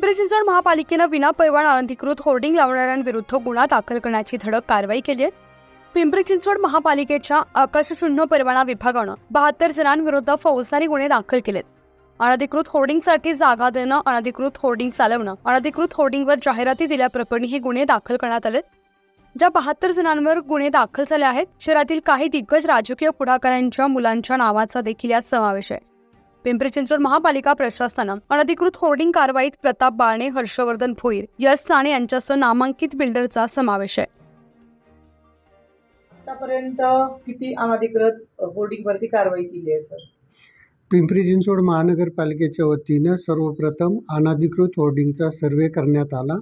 पिंपरी चिंचवड महापालिकेनं विनापरवाना अनधिकृत होर्डिंग लावणाऱ्यांविरुद्ध गुन्हा दाखल करण्याची धडक कारवाई केली आहे. पिंपरी चिंचवड महापालिकेच्या आकाशशून्य परवाना विभागानं बहात्तर जणांविरुद्ध फौजदारी गुन्हे दाखल केलेत. अनधिकृत होर्डिंगसाठी जागा देणं अनधिकृत होर्डिंग चालवणं अनधिकृत होर्डिंगवर जाहिराती दिल्याप्रकरणी हे गुन्हे दाखल करण्यात आलेत. ज्या बहात्तर जणांवर गुन्हे दाखल झाले आहेत शहरातील काही दिग्गज राजकीय पुढाकारांच्या मुलांच्या नावाचा देखील यात समावेश आहे. पिंपरी चिंचवड महापालिका प्रशासनानं अनधिकृत होर्डिंग कारवाईत प्रताप बाळणे हर्षवर्धन भोईर यश साने यांच्यासह नामांकित बिल्डरचा समावेश आहे. आतापर्यंत किती अनधिकृत होर्डिंगवरती कारवाई केली आहे सर? पिंपरी चिंचवड महानगरपालिकेच्या वतीनं सर्वप्रथम अनधिकृत होर्डिंगचा सर्वे करण्यात आला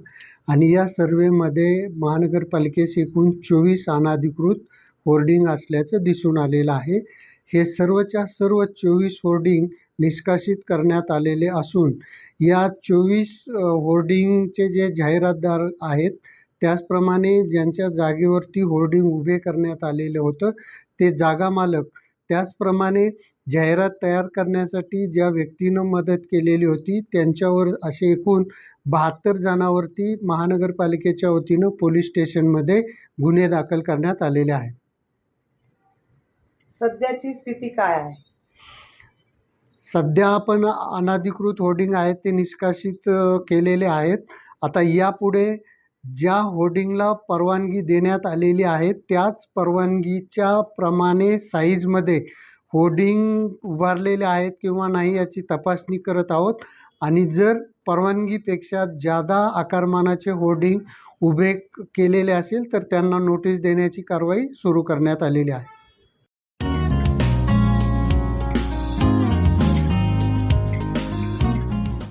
आणि या सर्वेमध्ये महानगरपालिकेस एकूण चोवीस अनधिकृत होर्डिंग असल्याचं दिसून आलेलं आहे. हे सर्वच्या सर्व चोवीस होर्डिंग निष्कासित करण्यात आलेले असून या चोवीस होर्डिंगचे जे जाहिरातदार आहेत त्याचप्रमाणे ज्यांच्या जागेवरती होर्डिंग उभे करण्यात आलेलं होतं ते जागा मालक. त्याचप्रमाणे जाहिरात तयार करण्यासाठी ज्या व्यक्तीनं मदत केलेली होती त्यांच्यावर असे एकूण बहात्तर जणांवरती महानगरपालिकेच्या वतीनं पोलीस स्टेशनमध्ये गुन्हे दाखल करण्यात आलेले आहेत. सध्याची स्थिती काय आहे? सध्या आपण अनधिकृत होर्डिंग आहेत ते निष्कासित केलेले आहेत. आता यापुढे ज्या होर्डिंगला परवानगी देण्यात आलेली आहे त्याच परवानगीच्या प्रमाणे साईजमध्ये होर्डिंग उभारलेले आहेत किंवा नाही याची तपासणी करत आहोत. आणि जर परवानगीपेक्षा जादा आकारमानाचे होर्डिंग उभे केलेले असेल तर त्यांना नोटीस देण्याची कारवाई सुरू करण्यात आलेली आहे.